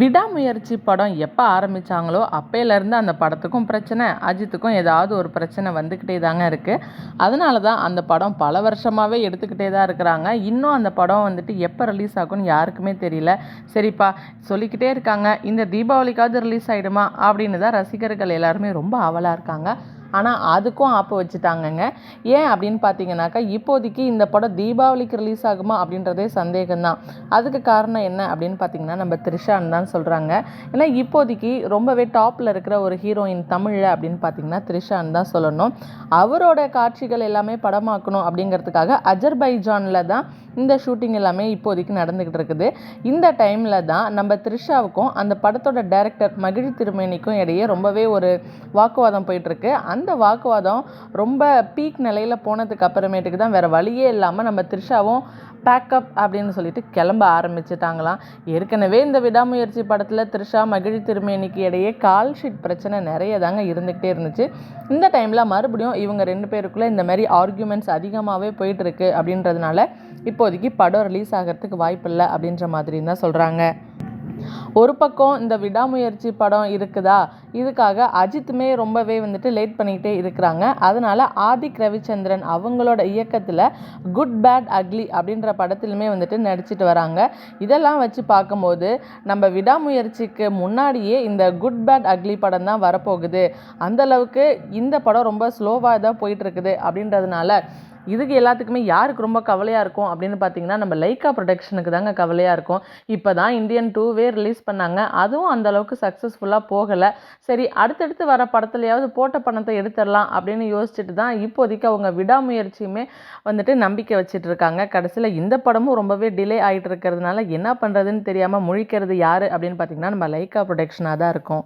விடாமுயற்சி படம் எப்போ ஆரம்பித்தாங்களோ அப்போலேருந்து அந்த படத்துக்கும் பிரச்சனை அஜித்துக்கும் ஏதாவது ஒரு பிரச்சனை வந்துக்கிட்டே தாங்க இருக்குது அதனால தான் அந்த படம் பல வருஷமாகவே எடுத்துக்கிட்டே தான் இருக்கிறாங்க. இன்னும் அந்த படம் வந்துட்டு எப்போ ரிலீஸ் ஆகும்னு யாருக்குமே தெரியல. சரிப்பா சொல்லிக்கிட்டே இருக்காங்க. இந்த தீபாவளிக்காவது ரிலீஸ் ஆகிடுமா அப்படின்னு தான் ரசிகர்கள் எல்லாருமே ரொம்ப ஆவலாக இருக்காங்க. ஆனால் அதுக்கும் ஆப்பு வச்சுட்டாங்கங்க. ஏன் அப்படின்னு பார்த்தீங்கன்னாக்கா இப்போதைக்கு இந்த படம் தீபாவளிக்கு ரிலீஸ் ஆகுமா அப்படின்றதே சந்தேகம்தான். அதுக்கு காரணம் என்ன அப்படின்னு பார்த்தீங்கன்னா நம்ம த்ரிஷான்னு தான் சொல்கிறாங்க ஏன்னா இப்போதைக்கு ரொம்பவே டாப்பில் இருக்கிற ஒரு ஹீரோயின் தமிழில் அப்படின்னு பார்த்தீங்கன்னா த்ரிஷான்னு தான் சொல்லணும். அவரோட காட்சிகள் எல்லாமே படமாக்கணும் அப்படிங்கிறதுக்காக அஜர்பைஜானில் தான் இந்த ஷூட்டிங் எல்லாமே இப்போதைக்கு நடந்துக்கிட்டு இருக்குது இந்த டைமில் தான் நம்ம த்ரிஷாவுக்கும் அந்த படத்தோட டைரக்டர் மகிழ் திருமேனிக்கும் இடையே ரொம்பவே ஒரு வாக்குவாதம் போயிட்டுருக்கு. அந்த வாக்குவாதம் ரொம்ப பீக் நிலையில் போனதுக்கு அப்புறமேட்டுக்கு தான் வேறு வழியே இல்லாமல் நம்ம த்ரிஷாவும் பேக்கப் அப்படின்னு சொல்லிட்டு கிளம்ப ஆரம்பிச்சிட்டாங்களாம் ஏற்கனவே இந்த விடாமுயற்சி படத்தில் த்ரிஷா மகிழ் திருமேனிக்கு இடையே கால் ஷீட் பிரச்சனை நிறைய தாங்க இருந்துக்கிட்டே இருந்துச்சு. இந்த டைமில் மறுபடியும் இவங்க ரெண்டு பேருக்குள்ளே இந்த மாதிரி ஆர்கியூமெண்ட்ஸ் அதிகமாகவே போயிட்டுருக்கு அப்படின்றதுனால இப்போதைக்கு படம் ரிலீஸ் ஆகிறதுக்கு வாய்ப்பில்லை அப்படின்ற மாதிரி தான் சொல்கிறாங்க ஒரு பக்கம் இந்த விடாமுயற்சி படம் இருக்குதா? இதுக்காக அஜித்துமே ரொம்பவே வந்துட்டு லேட் பண்ணிக்கிட்டே இருக்கிறாங்க. அதனால ஆதிக் ரவிச்சந்திரன் அவங்களோட இயக்கத்தில் குட் பேட் அக்லி அப்படின்ற படத்திலுமே வந்துட்டு நடிச்சிட்டு வராங்க. இதெல்லாம் வச்சு பார்க்கும்போது நம்ம விடாமுயற்சிக்கு முன்னாடியே இந்த குட் பேட் அக்லி படம் தான் வரப்போகுது. அந்தளவுக்கு இந்த படம் ரொம்ப ஸ்லோவாக தான் போயிட்டுருக்குது அப்படின்றதுனால இதுக்கு எல்லாத்துக்குமே யாருக்கு ரொம்ப கவலையாக இருக்கும் அப்படின்னு பார்த்தீங்கன்னா நம்ம லைக்கா ப்ரொடக்ஷனுக்கு தாங்க கவலையாக இருக்கும். இப்போ தான் இந்தியன் டூவே ரிலீஸ் பண்ணாங்க. அதுவும் அந்தளவுக்கு சக்ஸஸ்ஃபுல்லாக போகலை. சரி அடுத்தடுத்து வர படத்துலையாவது போட்ட பணத்தை எடுத்துடலாம் அப்படின்னு யோசிச்சுட்டு தான் இப்போதைக்கு அவங்க விடாமுயற்சியுமே வந்துட்டு நம்பிக்கை வச்சுட்டு இருக்காங்க. கடைசியில் இந்த படமும் ரொம்பவே டிலே ஆகிட்டு இருக்கிறதுனால என்ன பண்ணுறதுன்னு தெரியாமல் முழிக்கிறது யார் அப்படின்னு பார்த்தீங்கன்னா நம்ம லைக்கா ப்ரொடக்ஷனாக தான் இருக்கும்.